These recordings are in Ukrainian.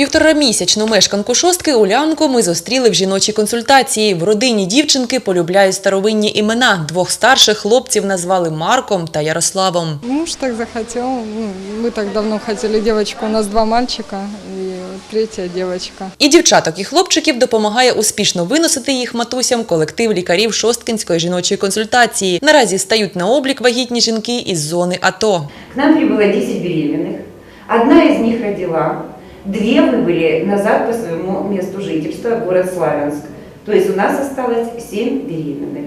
Півторамісячну мешканку шостки Улянку ми зустріли в жіночій консультації. В родині дівчинки полюбляють старовинні імена. Двох старших хлопців назвали Марком та Ярославом. Муж так захотел. Ну, Мы так давно хотели девочку. У нас два мальчика и вот третья девочка. І дівчаток і хлопчиків допомагає успішно виносити їх матусям колектив лікарів Шосткинської жіночої консультації. Наразі стають на облік вагітні жінки із зони АТО. К нам прибыло 10 беременных. Одна из них родила. Две выбыли назад по своему месту жительства, город Славянск. То есть у нас осталось 7 беременных.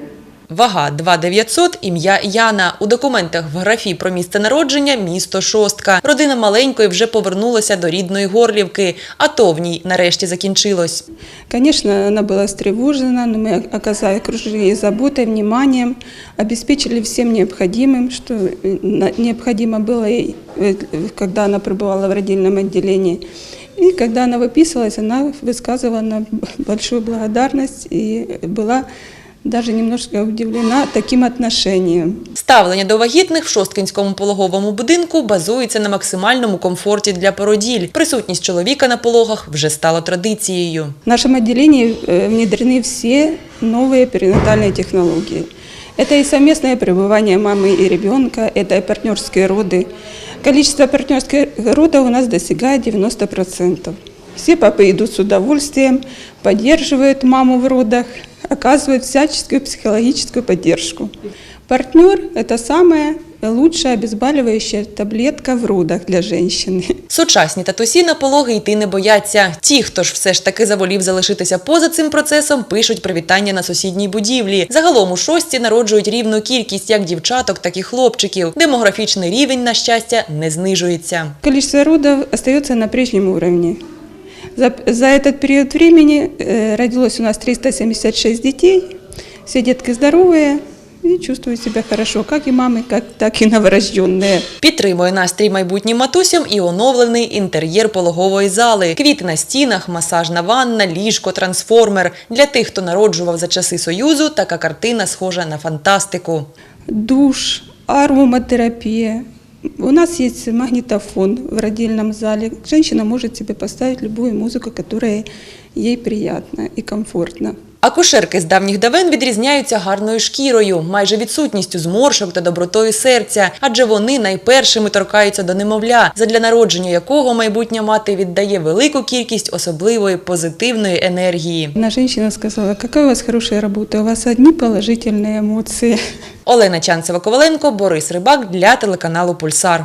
Вага 2900, ім'я Яна. У документах в графі про місце народження місто Шостка. Родина маленької вже повернулася до рідної Горлівки, а то в ній нарешті закінчилось. Конечно, она была встревожена, но мы оказали окружили ей заботой, вниманием, обеспечили всем необходимым, что э, на- необходимо было ей, э, когда она пребывала в родильном отделении. И когда она выписывалась, она высказывала нам большую благодарность и была даже немножко удивлена таким отношением. Ставлення до вагітних в Шосткинському пологовому будинку базується на максимальному комфорті для породіль. Присутність чоловіка на пологах вже стала традицією. В нашем отделении э, внедрены все новые перинатальные технологии. Это и совместное пребывание мамы и ребенка, это и партнерские роды. Количество партнерских родов у нас достигает 90%. Все папы идут с удовольствием, поддерживают маму в родах, оказывают всяческую психологическую поддержку. Партнер – это самая лучшая обезболивающая таблетка в родах для женщины. Сучасні татусі на пологи йти не бояться. Ті, хто ж все ж таки заволів залишитися поза цим процесом, пишуть привітання на сусідній будівлі. Загалом у шості народжують рівну кількість як дівчаток, так і хлопчиків. Демографічний рівень, на щастя, не знижується. Количество родов остается на прежнем уровне. За, за этот период времени э, родилось у нас 376 детей. Все детки здоровые и чувствуют себя хорошо, как и мамы, как, так и новорожденные. Підтримує настрій майбутнім матусям і оновлений інтер'єр пологової зали. Квіти на стінах, масажна ванна, ліжко, трансформер. Для тих, хто народжував за часи Союзу, така картина схожа на фантастику. Душ, ароматерапия. У нас есть магнитофон в родильном зале. Женщина может себе поставить любую музыку, которая ей приятна и комфортна. Акушерки з давніх давен відрізняються гарною шкірою, майже відсутністю зморшок та добротою серця, адже вони найпершими торкаються до немовля, задля народження якого майбутня мати віддає велику кількість особливої позитивної енергії. Одна женщина сказала, какая у вас хорошая работа, у вас одни положительные эмоции. Олена Чанцева Коваленко, Борис Рибак для телеканалу Пульсар.